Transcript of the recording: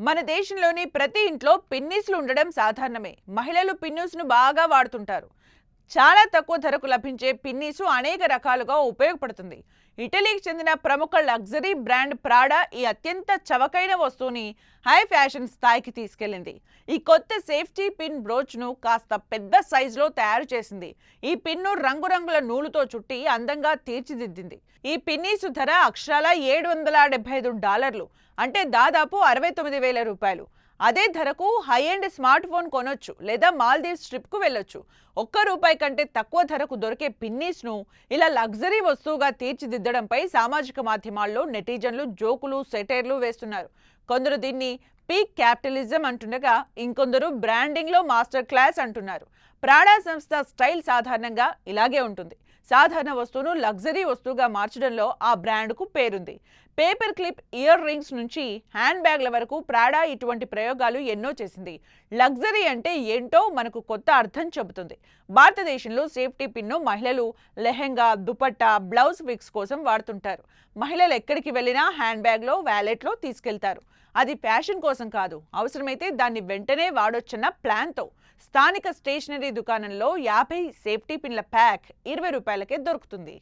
మన దేశంలోని ప్రతి ఇంట్లో పిన్నీసులు ఉండడం సాధారణమే. మహిళలు పిన్నీసును బాగా వాడుతుంటారు. చాలా తక్కువ ధరకు లభించే పిన్నీసు అనేక రకాలుగా ఉపయోగపడుతుంది. ఇటలీకి చెందిన ప్రముఖ లగ్జరీ బ్రాండ్ ప్రాడా ఈ అత్యంత చవకైన వస్తువుని హై ఫ్యాషన్ స్థాయికి తీసుకెళ్ళింది ఈ కొత్త సేఫ్టీ పిన్ బ్రోచ్ను కాస్త పెద్ద సైజులో తయారు చేసింది. ఈ పిన్ను రంగురంగుల నూలుతో చుట్టి అందంగా తీర్చిదిద్దింది. ఈ పిన్నీసు ధర అక్షరాల ఏడు వందల డెబ్బై ఐదు డాలర్లు అంటే దాదాపు అరవై తొమ్మిది వేల రూపాయలు. అదే ధరకు హై ఎండ్ స్మార్ట్ ఫోన్ కొనొచ్చు లేదా మాల్దీవ్స్ ట్రిప్కు వెళ్ళొచ్చు. ఒక్క రూపాయి కంటే తక్కువ ధరకు దొరికే పిన్నీస్ను ఇలా లగ్జరీ వస్తువుగా తీర్చిదిద్దడంపై సామాజిక మాధ్యమాల్లో నెటిజన్లు జోకులు సెటైర్లు వేస్తున్నారు. కొందరు దీన్ని పీక్ క్యాపిటలిజం అంటుండగా ఇంకొందరు బ్రాండింగ్లో మాస్టర్ క్లాస్ అంటున్నారు. ప్రాడా సంస్థ స్టైల్ సాధారణంగా ఇలాగే ఉంటుంది. సాధారణ వస్తువును లగ్జరీ వస్తువుగా మార్చడంలో ఆ బ్రాండ్కు పేరుంది. పేపర్ క్లిప్ ఇయర్ రింగ్స్ నుంచి హ్యాండ్ బ్యాగ్ల వరకు ప్రాడా ఇటువంటి ప్రయోగాలు ఎన్నో చేసింది. లగ్జరీ అంటే ఏంటో మనకు కొత్త అర్థం చెబుతుంది. భారతదేశంలో సేఫ్టీ పిన్ను మహిళలు లెహెంగా దుపట్టా బ్లౌజ్ విక్స్ కోసం వాడుతుంటారు. మహిళలు ఎక్కడికి వెళ్ళినా హ్యాండ్ బ్యాగ్లో వ్యాలెట్లో తీసుకెళ్తారు. అది ఫ్యాషన్ కోసం కాదు. అవసరమైతే దాన్ని వెంటనే వాడొచ్చన్న ప్లాన్తో. స్థానిక స్టేషనరీ దుకాణంలో యాభై సేఫ్టీ పిన్ల ప్యాక్ ఇరవై రూపాయలకే దొరుకుతుంది.